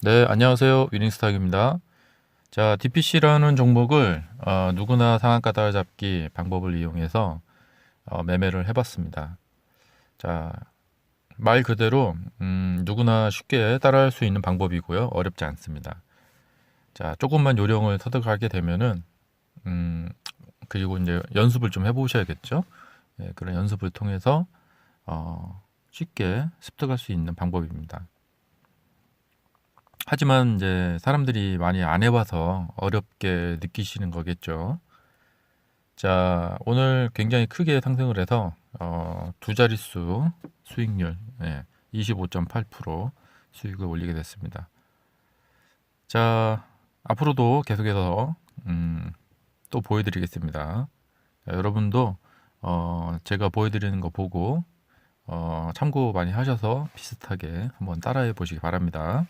네, 안녕하세요. 위닝스탁입니다. 자, DPC라는 종목을 어, 누구나 상한가 따라잡기 방법을 이용해서 어, 매매를 해봤습니다. 자, 말 그대로 음, 누구나 쉽게 따라할 수 있는 방법이고요. 어렵지 않습니다. 자, 조금만 요령을 터득하게 되면은 음, 그리고 이제 연습을 좀 해보셔야겠죠. 예, 그런 연습을 통해서 어, 쉽게 습득할 수 있는 방법입니다. 하지만 이제 사람들이 많이 안 해봐서 어렵게 느끼시는 거겠죠. 자, 오늘 굉장히 크게 상승을 해서 어, 두 자릿수 수익률 예, 25.8% 수익을 올리게 됐습니다. 자, 앞으로도 계속해서 음, 또 보여드리겠습니다. 자, 여러분도 어, 제가 보여드리는 거 보고 어, 참고 많이 하셔서 비슷하게 한번 따라해 보시기 바랍니다.